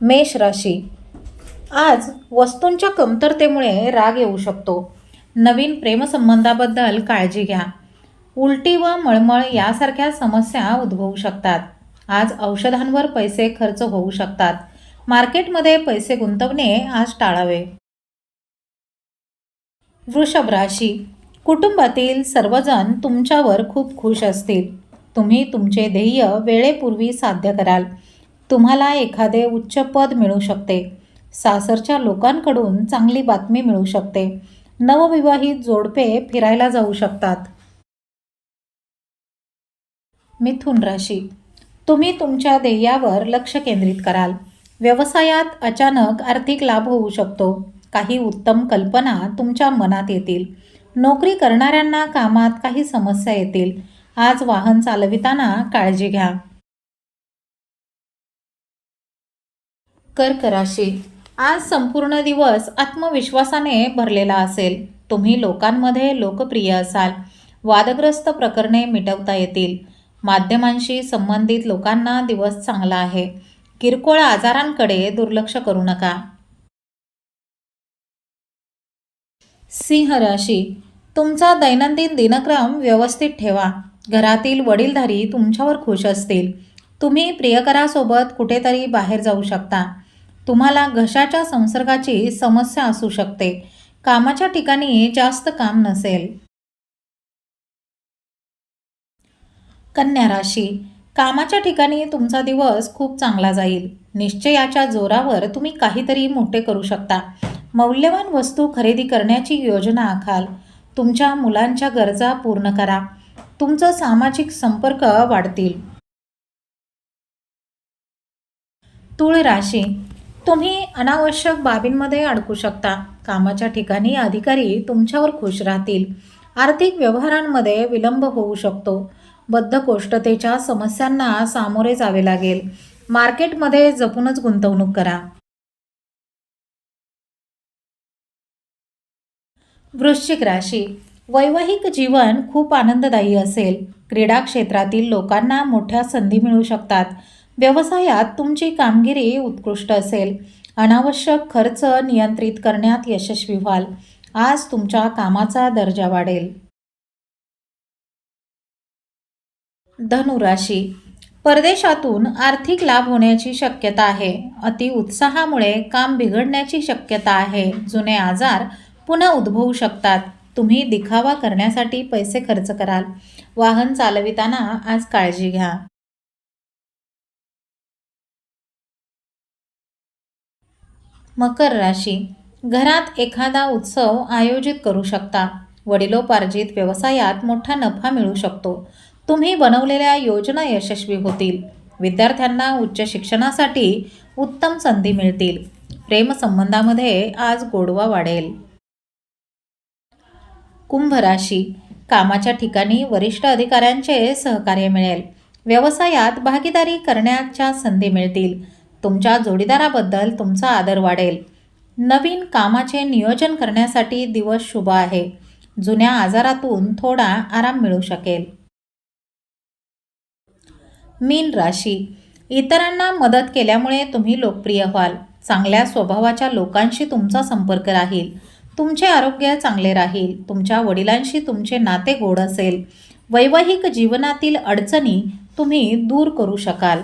मेष राशी. आज वस्तूंच्या कमतरतेमुळे राग येऊ शकतो. नवीन प्रेमसंबंधाबद्दल काळजी घ्या. उलटी व मळमळ यासारख्या समस्या उद्भवू शकतात. आज औषधांवर पैसे खर्च होऊ शकतात. मार्केटमध्ये पैसे गुंतवणे आज टाळावे. वृषभ राशी. कुटुंबातील सर्वजण तुमच्यावर खूप खुश असतील. तुम्ही तुमचे ध्येय वेळेपूर्वी साध्य कराल. तुम्हाला एखादे उच्च पद मिळू शकते. सासरच्या लोकांकडून चांगली बातमी मिळू शकते. नवविवाहित जोडपे फिरायला जाऊ शकतात. मिथुन राशी. तुम्ही तुमच्या ध्येयावर लक्ष केंद्रित कराल. व्यवसायात अचानक आर्थिक लाभ होऊ शकतो. काही उत्तम कल्पना तुमच्या मनात येतील. नोकरी करणाऱ्यांना कामात काही समस्या येतील. आज वाहन चालविताना काळजी घ्या. कर्कराशी आज संपूर्ण दिवस आत्मविश्वासाने भरलेला असेल. तुम्ही लोकांमध्ये लोकप्रिय असाल. वादग्रस्त प्रकरणे मिटवता येतील. माध्यमांशी संबंधित लोकांना दिवस चांगला आहे. किरकोळ आजारांकडे दुर्लक्ष करू नका. सिंह राशी. तुमचा दैनंदिन दिनक्रम व्यवस्थित ठेवा. घरातील वडीलधारी तुमच्यावर खुश असतील. तुम्ही प्रियकरासोबत कुठेतरी बाहेर जाऊ शकता. तुम्हाला घशाच्या संसर्गाची समस्या असू शकते. कामाच्या ठिकाणी जास्त काम नसेल. कन्या राशी. कामाच्या ठिकाणी तुमचा दिवस खूप चांगला जाईल. निश्चयाच्या जोरावर तुम्ही काहीतरी मोठे करू शकता. मौल्यवान वस्तू खरेदी करण्याची योजना आखाल. तुमच्या मुलांच्या गरजा पूर्ण करा. तुमचं सामाजिक संपर्क वाढतील. तुळ राशी तुम्ही अनावश्यक बाबींमध्ये अडकू शकता. कामाच्या ठिकाणी अधिकारी तुमच्यावर खुश राहतील. आर्थिक व्यवहारांमध्ये विलंब होऊ शकतो. बद्धकोष्ठतेच्या समस्यांना सामोरे जावे लागेल. मार्केटमध्ये जपूनच गुंतवणूक करा. वृश्चिक राशी. वैवाहिक जीवन खूप आनंददायी असेल. क्रीडा क्षेत्रातील लोकांना मोठ्या संधी मिळू शकतात. व्यवसायात तुमची कामगिरी उत्कृष्ट असेल. अनावश्यक खर्च नियंत्रित करण्यात यशस्वी व्हाल. आज तुमच्या कामाचा दर्जा वाढेल. धनुराशी. परदेशातून आर्थिक लाभ होण्याची शक्यता आहे. अति उत्साहामुळे काम बिघडण्याची शक्यता आहे. जुने आजार पुन्हा उद्भवू शकतात. तुम्ही दिखावा करण्यासाठी पैसे खर्च कराल. वाहन चालविताना आज काळजी घ्या. मकर राशी. घरात एखादा उत्सव आयोजित करू शकता. वडिलोपार्जित व्यवसायात मोठा नफा मिळू शकतो. तुम्ही बनवलेल्या योजना यशस्वी होतील. विद्यार्थ्यांना उच्च शिक्षणासाठी उत्तम संधी मिळतील. प्रेमसंबंधामध्ये आज गोडवा वाढेल. कुंभ राशी. कामाच्या ठिकाणी वरिष्ठ अधिकाऱ्यांचे सहकार्य मिळेल. व्यवसायात भागीदारी करण्याच्या संधी मिळतील. तुमच्या जोडीदाराबद्दल तुमचा आदर वाढेल. नवीन कामाचे नियोजन करण्यासाठी दिवस शुभ आहे. जुन्या आजारातून थोडा आराम मिळू शकेल. मीन राशी. इतरांना मदत केल्यामुळे तुम्ही लोकप्रिय व्हाल. चांगल्या स्वभावाच्या लोकांशी तुमचा संपर्क राहील. तुमचे आरोग्य चांगले राहील. तुमच्या वडिलांशी तुमचे नाते गोड असेल. वैवाहिक जीवनातील अडचणी तुम्ही दूर करू शकाल.